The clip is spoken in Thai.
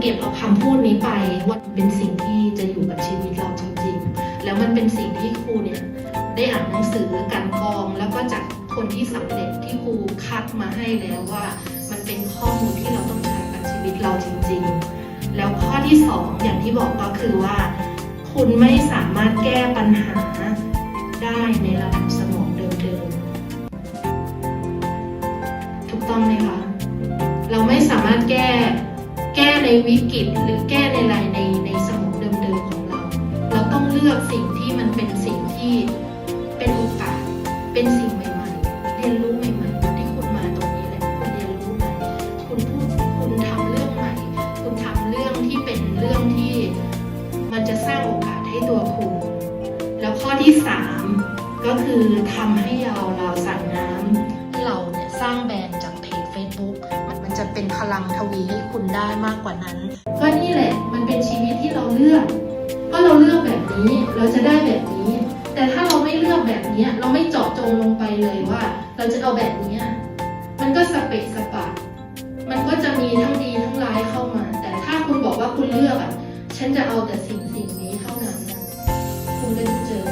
เก็บเอาคำพูดนี้ไปว่าเป็นสิ่งที่จะอยู่กับชีวิตเราจริงๆ แล้วมันเป็นสิ่งที่ครูเนี่ยได้อ่านหนังสือการกอง แล้วก็จากคนที่สำเร็จที่ครูคัดมาให้แล้วว่า มันเป็นข้อมูลที่เราต้องใช้กับชีวิตเราจริง ๆ แล้วข้อที่สองอย่างที่บอกก็คือว่า คุณไม่สามารถแก้ปัญหาได้ในระดับสมองเดิมๆถูกต้องไหมคะ แก้ในวิกฤตหรือแก้ในอะไรในในสมองเดิมๆของเรา เราต้องเลือกสิ่งที่มันเป็นสิ่งที่เป็นโอกาส เป็นสิ่งใหม่ๆ เรียนรู้ใหม่ๆที่คุณมาตรงนี้แหละคุณเรียนรู้ใหม่คุณพูดคุณทำเรื่องใหม่ คุณทำเรื่องที่เป็นเรื่องที่มันจะสร้างโอกาสให้ตัวคุณ แล้วข้อที่สามก็คือทำให้เราเราสายน้ำที่เราเนี่ยสร้างแบรนด์จากเพจ Facebook เป็นพลังทวีให้คุณได้มากกว่านั้น ก็นี่แหละมันเป็นชีวิตที่เราเลือก ก็เราเลือกแบบนี้เราจะได้แบบนี้ แต่ถ้าเราไม่เลือกแบบนี้เราไม่เจาะจงลงไปเลยว่า เราจะเอาแบบนี้มันก็สเปกสปะมันก็จะมีทั้งดีทั้งร้ายเข้ามา แต่ถ้าคุณบอกว่าคุณเลือกอะฉันจะเอาแต่สิ่งสิ่งนี้เท่านั้นคุณก็จะเจอ